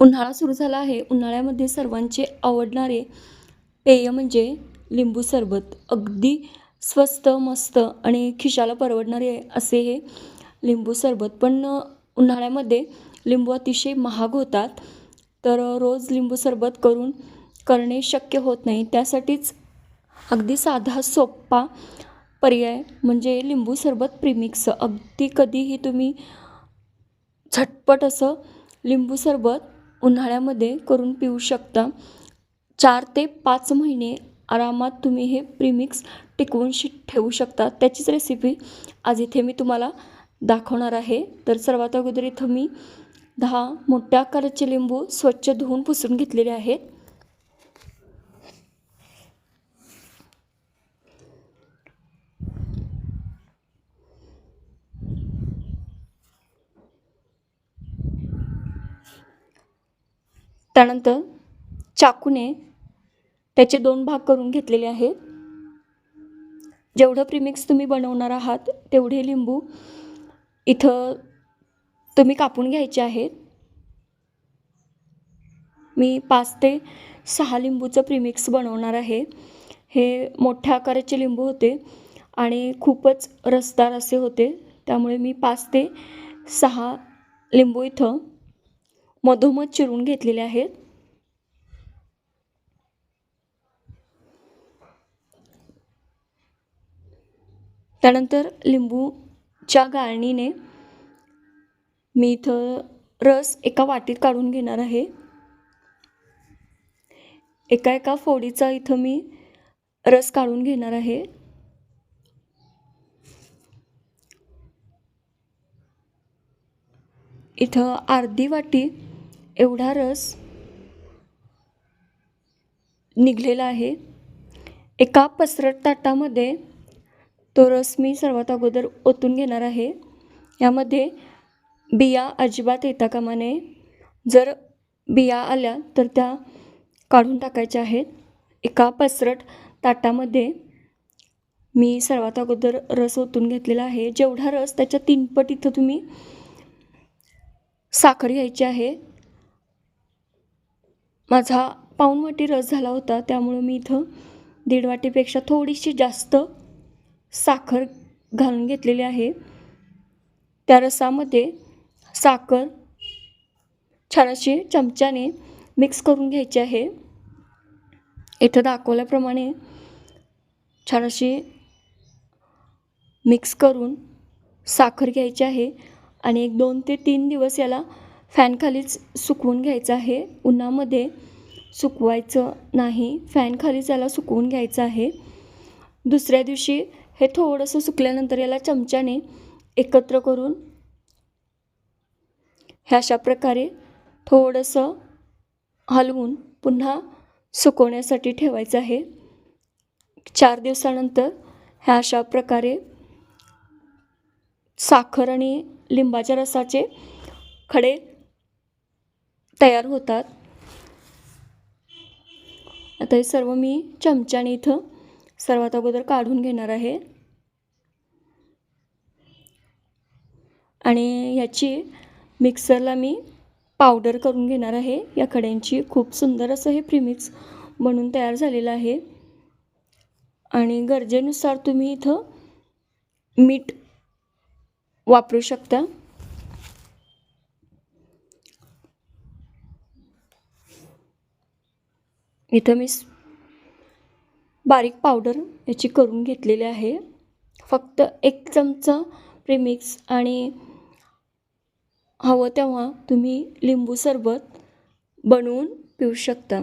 उन्हाळा सुरू झाला आहे. उन्हाळ्यामध्ये सर्वांचे आवडणारे पेय म्हणजे लिंबू सरबत. अगदी स्वस्त मस्त आणि खिशाला परवडणारे असे हे लिंबू सरबत. पण उन्हाळ्यामध्ये लिंबू अतिशय महाग होतात. तर रोज लिंबू सरबत करून करणे शक्य होत नाही. त्यासाठीच अगदी साधा सोपा पर्याय म्हणजे लिंबू सरबत प्रीमिक्स. अगदी कधीही तुम्ही झटपट असं लिंबू सरबत उन्हाळ्यामध्ये करून पिऊ शकता. चार ते पाच महिने आरामात तुम्ही हे प्रीमिक्स टिकवून शि ठेवू शकता. त्याचीच रेसिपी आज इथे मी तुम्हाला दाखवणार आहे. तर सर्वात अगोदर इथं मी दहा मोठ्या आकाराचे लिंबू स्वच्छ धुवून पुसून घेतलेले आहेत. त्यानंतर चाकूने त्याचे दोन भाग करून घेतलेले आहेत. जेवढं प्रीमिक्स तुम्ही बनवणार आहात तेवढे लिंबू इथं तुम्ही कापून घ्यायचे आहेत. मी पाच ते सहा लिंबूचं प्रीमिक्स बनवणार आहे. हे मोठ्या आकाराचे लिंबू होते आणि खूपच रसदार असे होते. त्यामुळे मी पाच ते सहा लिंबू इथं मधोमध चिरून घेतलेले आहेत. त्यानंतर लिंबूच्या गाळणीने मी इथं रस एका वाटीत काढून घेणार आहे. एका एका फोडीचा इथं मी रस काढून घेणार आहे. इथं अर्धी वाटी एवढा रस निघलेला आहे. एका पसरट ताटामध्ये तो रस मी सर्वात अगोदर ओतून घेणार आहे. यामध्ये बिया अजिबात येता कामा नये. जर बिया आल्या तर त्या काढून टाकायच्या आहेत. एका पसरट ताटामध्ये मी सर्वात अगोदर रस ओतून घेतलेला आहे. जेवढा रस त्याच्या तीनपट इथं तुम्ही साखर घ्यायची आहे. माझा पाऊणवाटी रस झाला होता त्यामुळं मी इथं दीड वाटीपेक्षा थोडीशी जास्त साखर घालून घेतलेली आहे. त्या रसामध्ये साखर छान अशी चमच्याने मिक्स करून घ्यायची आहे. इथं दाखवल्याप्रमाणे छान अशी मिक्स करून साखर घ्यायची आहे आणि एक दोन ते तीन दिवस याला फॅनखालीच सुकवून घ्यायचं आहे. उन्हामध्ये सुकवायचं नाही. फॅनखालीच याला सुकवून घ्यायचं आहे. दुसऱ्या दिवशी हे थोडंसं सुकल्यानंतर याला चमच्याने एकत्र करून ह्या अशा प्रकारे थोडंसं हलवून पुन्हा सुकवण्यासाठी ठेवायचं आहे. चार दिवसानंतर ह्या अशा प्रकारे साखर आणि लिंबाच्या रसाचे खडे तयार होतात. आता हे सर्व मी चमच्याने इथं सर्वात अगोदर काढून घेणार आहे. आणि ह्याची मिक्सरला मी पावडर करून घेणार आहे. या खड्यांची खूप सुंदर असं हे प्रिमिक्स बनून तयार झालेलं आहे. आणि गरजेनुसार तुम्ही इथं मीठ वापरू शकता. इथं मी बारीक पावडर याची करून घेतलेली आहे. फक्त एक चमचा प्रीमिक्स आणि हवं तेव्हा तुम्ही लिंबू सरबत बनवून पिऊ शकता.